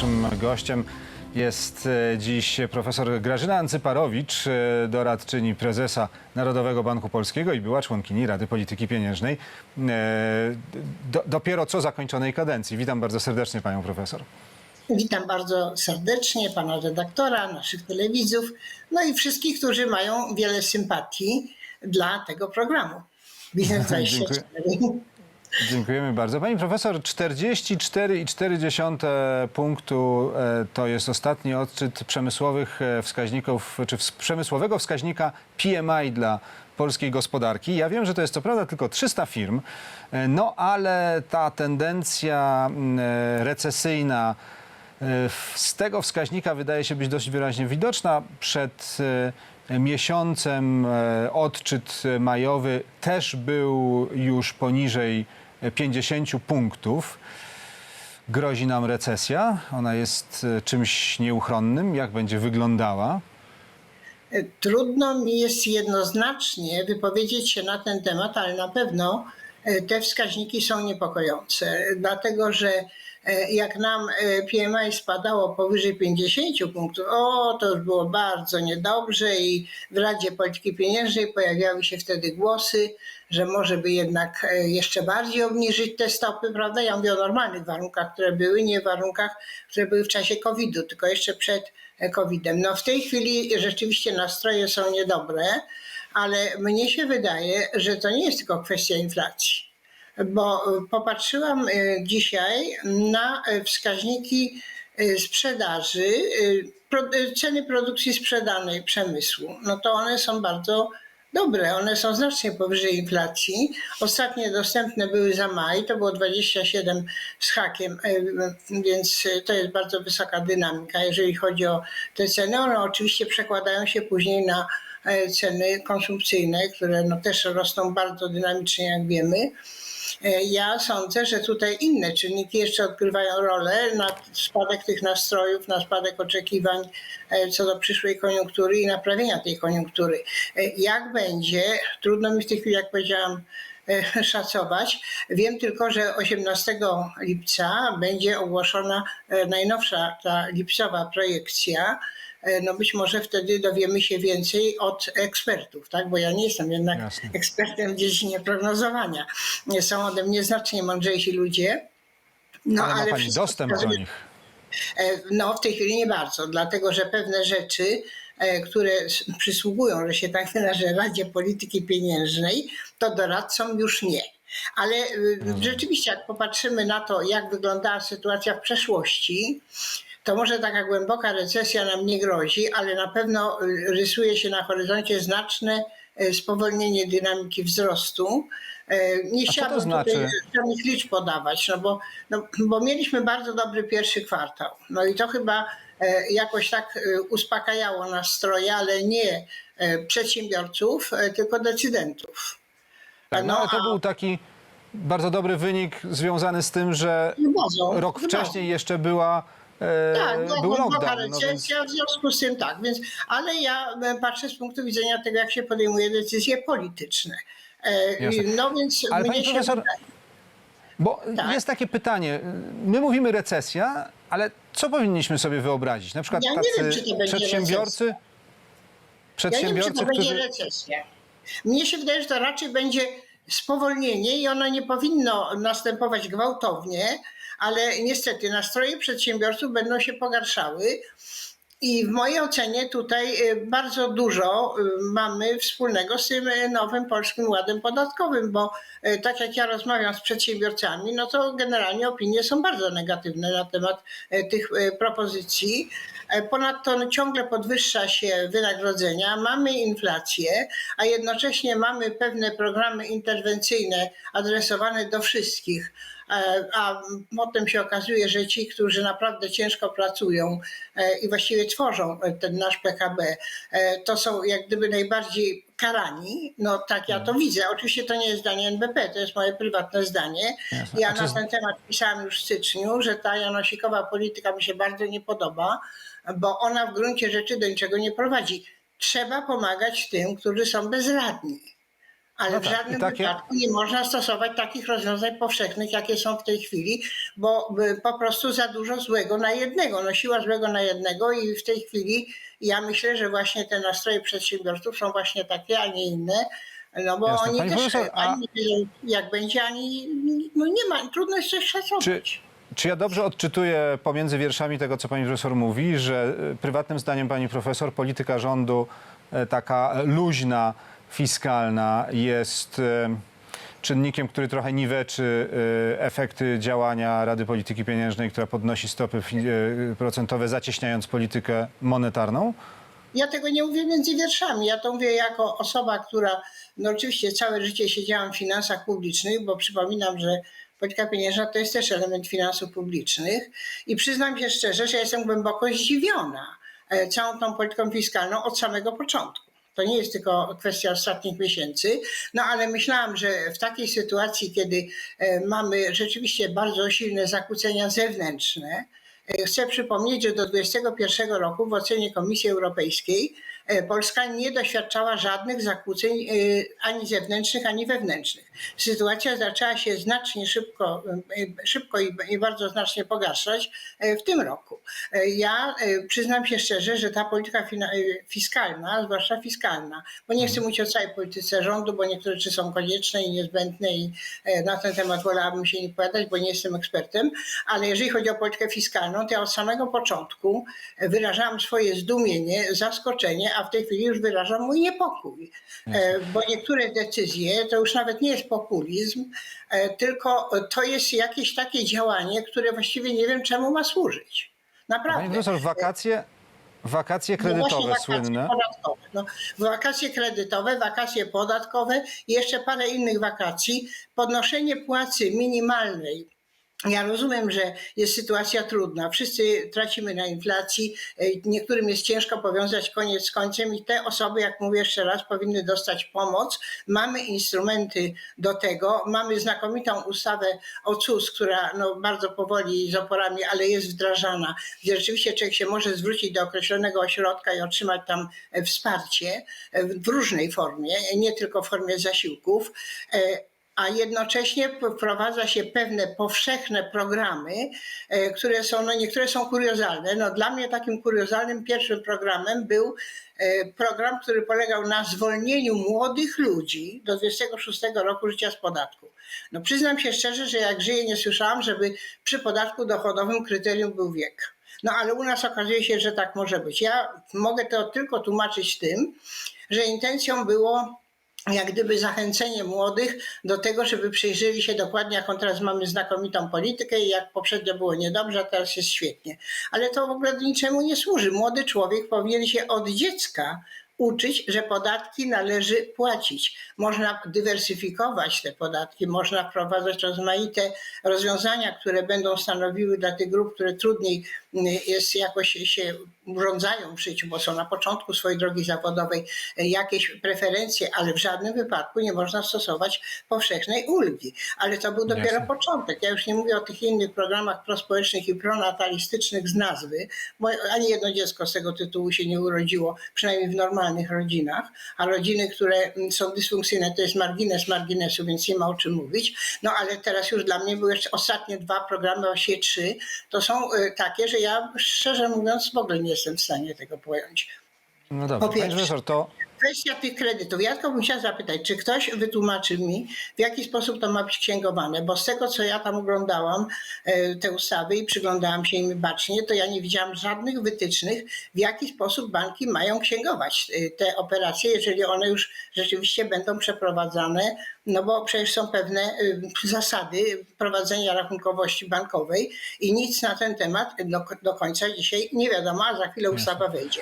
Naszym gościem jest e, dziś profesor Grażyna Ancyparowicz, e, doradczyni prezesa Narodowego Banku Polskiego i była członkini Rady Polityki Pieniężnej e, do, dopiero co zakończonej kadencji. Witam bardzo serdecznie panią profesor. Witam bardzo serdecznie pana redaktora, naszych telewidzów, no i wszystkich, którzy mają wiele sympatii dla tego programu. Biznes 24. Dziękujemy bardzo. Pani profesor, 44,4 punktu e, to jest ostatni odczyt przemysłowych e, wskaźników, czy przemysłowego wskaźnika PMI dla polskiej gospodarki. Ja wiem, że to jest co prawda tylko 300 firm, e, no ale ta tendencja recesyjna z tego wskaźnika wydaje się być dość wyraźnie widoczna. Przed miesiącem e, odczyt majowy też był już poniżej 50 punktów. Grozi nam recesja. Ona jest e, czymś nieuchronnym. Jak będzie wyglądała? Trudno mi jest jednoznacznie wypowiedzieć się na ten temat, ale na pewno e, te wskaźniki są niepokojące, dlatego że e, jak nam e, PMI spadało powyżej 50 punktów, o to już było bardzo niedobrze i w Radzie Polityki Pieniężnej pojawiały się wtedy głosy, że może by jednak e, jeszcze bardziej obniżyć te stopy, prawda? Ja mówię o normalnych warunkach, które były, nie warunkach, które były w czasie COVID-u, tylko jeszcze przed e, COVID-em. No w tej chwili rzeczywiście nastroje są niedobre, ale mnie się wydaje, że to nie jest tylko kwestia inflacji. Bo e, popatrzyłam e, dzisiaj na e, wskaźniki sprzedaży, ceny produkcji sprzedanej przemysłu. No to one są bardzo dobre, one są znacznie powyżej inflacji. Ostatnie dostępne były za maj, to było 27 z hakiem, więc to jest bardzo wysoka dynamika, jeżeli chodzi o te ceny. One oczywiście przekładają się później na ceny konsumpcyjne, które no też rosną bardzo dynamicznie, jak wiemy. E, Ja sądzę, że tutaj inne czynniki jeszcze odgrywają rolę na spadek tych nastrojów, na spadek oczekiwań e, co do przyszłej koniunktury i naprawienia tej koniunktury. E, Jak będzie, trudno mi w tej chwili, jak powiedziałam, e, szacować. Wiem tylko, że 18 lipca będzie ogłoszona e, najnowsza ta lipcowa projekcja. E, No być może wtedy dowiemy się więcej od ekspertów, tak? Bo ja nie jestem jednak Jasne. ekspertem w dziedzinie prognozowania. Są ode mnie znacznie mądrzejsi ludzie. No, ale ma pani dostęp do nich. E, No, w tej chwili nie bardzo, dlatego że pewne rzeczy, e, które przysługują, że się tak wyrażę, Radzie Polityki Pieniężnej, to doradcom już nie. Ale rzeczywiście, jak popatrzymy na to, jak wyglądała sytuacja w przeszłości, to może taka głęboka recesja nam nie grozi, ale na pewno y, rysuje się na horyzoncie znaczne y, spowolnienie dynamiki wzrostu. E, Nie co to chciałabym znaczy? tutaj żadnych liczb podawać, no bo, no, bo mieliśmy bardzo dobry pierwszy kwartał. No i to chyba jakoś tak uspokajało nastroje, ale nie przedsiębiorców, tylko decydentów. Tak, no No, ale to był taki bardzo dobry wynik związany z tym, że rok wcześniej jeszcze była, Tak, była był głęboka lockdown. No więc... recesja, w związku z tym tak, więc, ale ja e, patrzę z punktu widzenia tego, jak się podejmuje decyzje polityczne. E, Jasne. No więc Ale mnie się profesor, Bo Tak. jest takie pytanie. My mówimy recesja, ale co powinniśmy sobie wyobrazić? Na przykład Ja nie tacy wiem, czy to będzie przedsiębiorcy, Ja nie wiem, przedsiębiorcy, czy to będzie którzy... recesja. Mnie się wydaje, że to raczej będzie spowolnienie i ono nie powinno następować gwałtownie, ale niestety nastroje przedsiębiorców będą się pogarszały. I w mojej ocenie tutaj y, bardzo dużo y, mamy wspólnego z tym y, nowym polskim ładem podatkowym, bo tak jak ja rozmawiam z przedsiębiorcami, no to generalnie opinie są bardzo negatywne na temat tych propozycji. E, Ponadto ciągle podwyższa się wynagrodzenia, mamy inflację, a jednocześnie mamy pewne programy interwencyjne adresowane do wszystkich. E, A potem się okazuje, że ci, którzy naprawdę ciężko pracują e, i właściwie tworzą ten nasz PKB, e, to są jak gdyby najbardziej karani. No tak ja to widzę. Oczywiście to nie jest zdanie NBP, to jest moje prywatne zdanie. Jasne. Ja na ten temat pisałam już w styczniu, że ta janosikowa polityka mi się bardzo nie podoba, bo ona w gruncie rzeczy do niczego nie prowadzi. Trzeba pomagać tym, którzy są bezradni. Ale No w tak, żadnym i takie- wypadku nie można stosować takich rozwiązań powszechnych, jakie są w tej chwili, bo y, po prostu za dużo złego na jednego. No siła złego na jednego i w tej chwili ja myślę, że właśnie te nastroje przedsiębiorców są właśnie takie, a nie inne. No bo Jasne. oni Pani też profesor, a- ani jak będzie, ani no nie ma, trudno jest coś szacować. Czy, czy ja dobrze odczytuję pomiędzy wierszami tego, co pani profesor mówi, że e, prywatnym zdaniem pani profesor polityka rządu e, taka luźna, fiskalna jest e, czynnikiem, który trochę niweczy e, efekty działania Rady Polityki Pieniężnej, która podnosi stopy e, procentowe, zacieśniając politykę monetarną? Ja tego nie mówię między wierszami. Ja to mówię jako osoba, która, no oczywiście całe życie siedziałam w finansach publicznych, bo przypominam, że polityka pieniężna to jest też element finansów publicznych. I przyznam się szczerze, że jestem głęboko zdziwiona całą tą polityką fiskalną od samego początku. To nie jest tylko kwestia ostatnich miesięcy, no ale myślałam, że w takiej sytuacji, kiedy e, mamy rzeczywiście bardzo silne zakłócenia zewnętrzne, E, Chcę przypomnieć, że do 2021 roku w ocenie Komisji Europejskiej Polska nie doświadczała żadnych zakłóceń e, ani zewnętrznych, ani wewnętrznych. Sytuacja zaczęła się znacznie szybko, e, szybko i bardzo znacznie pogarszać e, w tym roku. E, Ja e, przyznam się szczerze, że ta polityka e, fiskalna, zwłaszcza fiskalna, bo nie chcę mówić o całej polityce rządu, bo niektóre rzeczy są konieczne i niezbędne i e, na ten temat wolałabym się nie powiadać, bo nie jestem ekspertem, ale jeżeli chodzi o politykę fiskalną, to ja od samego początku wyrażałam swoje zdumienie, zaskoczenie, a w tej chwili już wyrażam mój niepokój. E, Bo niektóre decyzje to już nawet nie jest populizm, e, tylko to jest jakieś takie działanie, które właściwie nie wiem czemu ma służyć. Naprawdę. Pani profesor, wakacje, wakacje No kredytowe wakacje słynne. Podatkowe. No, wakacje kredytowe, wakacje podatkowe i jeszcze parę innych wakacji. Podnoszenie płacy minimalnej. Ja rozumiem, że jest sytuacja trudna. Wszyscy tracimy na inflacji. E, Niektórym jest ciężko powiązać koniec z końcem i te osoby, jak mówię jeszcze raz, powinny dostać pomoc. Mamy instrumenty do tego. Mamy znakomitą ustawę o CUS, która no, bardzo powoli z oporami, ale jest wdrażana, gdzie rzeczywiście człowiek się może zwrócić do określonego ośrodka i otrzymać tam e, wsparcie e, w różnej formie, nie tylko w formie zasiłków. A jednocześnie wprowadza się pewne powszechne programy, e, które są, no niektóre są kuriozalne. No dla mnie takim kuriozalnym pierwszym programem był e, program, który polegał na zwolnieniu młodych ludzi do 26 roku życia z podatku. No przyznam się szczerze, że jak żyję nie słyszałam, żeby przy podatku dochodowym kryterium był wiek. No ale u nas okazuje się, że tak może być. Ja mogę to tylko tłumaczyć tym, że intencją było jak gdyby zachęcenie młodych do tego, żeby przyjrzeli się dokładnie, jaką teraz mamy znakomitą politykę i jak poprzednio było niedobrze, a teraz jest świetnie. Ale to w ogóle niczemu nie służy. Młody człowiek powinien się od dziecka uczyć, że podatki należy płacić. Można dywersyfikować te podatki, można wprowadzać rozmaite rozwiązania, które będą stanowiły dla tych grup, które trudniej mm, jest jakoś się urządzają w życiu, bo są na początku swojej drogi zawodowej, jakieś preferencje, ale w żadnym wypadku nie można stosować powszechnej ulgi. Ale to był dopiero Jasne. początek. Ja już nie mówię o tych innych programach prospołecznych i pronatalistycznych z nazwy, bo ani jedno dziecko z tego tytułu się nie urodziło, przynajmniej w normalnych rodzinach, a rodziny, które mm, są dysfunkcyjne, to jest margines marginesu, więc nie ma o czym mówić. No ale teraz już dla mnie były jeszcze ostatnie dwa programy, właściwie trzy, to są y, takie, że ja szczerze mówiąc w ogóle nie jestem w stanie tego pojąć. No dobrze, Po pierwsze. profesor, to Kwestia tych kredytów. Ja tylko bym chciała zapytać, czy ktoś wytłumaczy mi, w jaki sposób to ma być księgowane, bo z tego, co ja tam oglądałam, e, te ustawy i przyglądałam się im bacznie, to ja nie widziałam żadnych wytycznych, w jaki sposób banki mają księgować e, te operacje, jeżeli one już rzeczywiście będą przeprowadzane, no bo przecież są pewne e, zasady prowadzenia rachunkowości bankowej i nic na ten temat do, do końca dzisiaj nie wiadomo, a za chwilę ustawa wejdzie.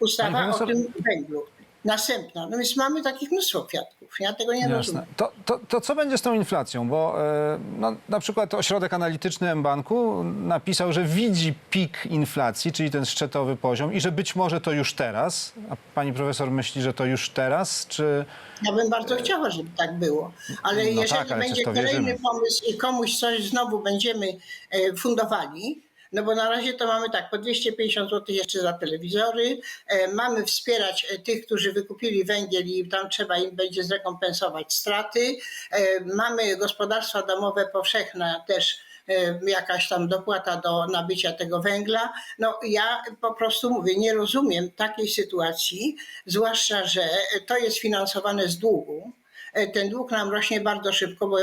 Ustawa o tym węglu. Następna. No więc mamy takich mnóstwo kwiatków. Ja tego nie Jasne. rozumiem. To, to, to co będzie z tą inflacją? Bo e, no, na przykład ośrodek analityczny M-Banku napisał, że widzi pik inflacji, czyli ten szczytowy poziom i że być może to już teraz. A pani profesor myśli, że to już teraz, czy... Ja bym bardzo chciała, żeby tak było. Ale No jeżeli tak, ale będzie kolejny wierzymy? pomysł i komuś coś znowu będziemy e, fundowali, No bo na razie to mamy tak, po 250 zł jeszcze za telewizory. E, mamy wspierać e, tych, którzy wykupili węgiel i tam trzeba im będzie zrekompensować straty. E, mamy gospodarstwa domowe powszechne też jakaś tam dopłata do nabycia tego węgla. No ja po prostu mówię, nie rozumiem takiej sytuacji, zwłaszcza, że to jest finansowane z długu. Ten dług nam rośnie bardzo szybko, bo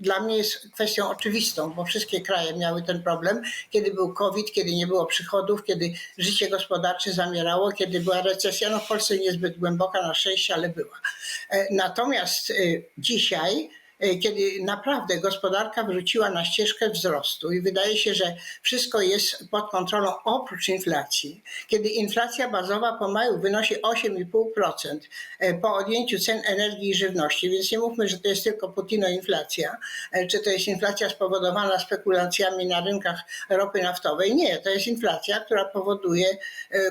dla mnie jest kwestią oczywistą, bo wszystkie kraje miały ten problem, kiedy był COVID, kiedy nie było przychodów, kiedy życie gospodarcze zamierało, kiedy była recesja. No w Polsce niezbyt głęboka na szczęście, ale była. E, Natomiast e, dzisiaj kiedy naprawdę gospodarka wróciła na ścieżkę wzrostu i wydaje się, że wszystko jest pod kontrolą oprócz inflacji, kiedy inflacja bazowa po maju wynosi 8,5% e, po odjęciu cen energii i żywności, więc nie mówmy, że to jest tylko putinoinflacja, e, czy to jest inflacja spowodowana spekulacjami na rynkach ropy naftowej. Nie, to jest inflacja, która powoduje,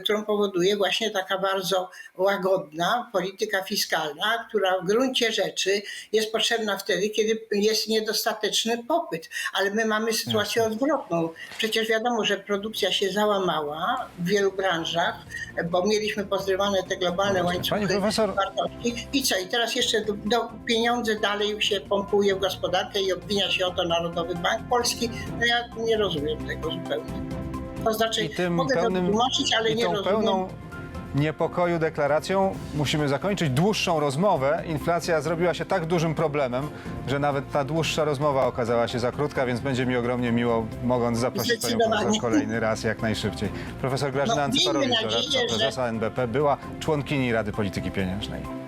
którą powoduje właśnie taka bardzo łagodna polityka fiskalna, która w gruncie rzeczy jest potrzebna wtedy, kiedy jest niedostateczny popyt. Ale my mamy sytuację odwrotną. Przecież wiadomo, że produkcja się załamała w wielu branżach, bo mieliśmy pozrywane te globalne łańcuchy Pani profesor- wartości. I co? I teraz jeszcze do, do pieniądze dalej się pompuje w gospodarkę i obwinia się o to Narodowy Bank Polski. No ja nie rozumiem tego zupełnie. To znaczy, I tym mogę pełnym, to tłumaczyć, ale nie rozumiem. pełną niepokoju deklaracją musimy zakończyć dłuższą rozmowę. Inflacja zrobiła się tak dużym problemem, że nawet ta dłuższa rozmowa okazała się za krótka, więc będzie mi ogromnie miło, mogąc zaprosić panią profesor kolejny raz, jak najszybciej. Profesor Grażyna No, Ancyporowicz, miejmy doradca prezesa NBP, była członkini Rady Polityki Pieniężnej.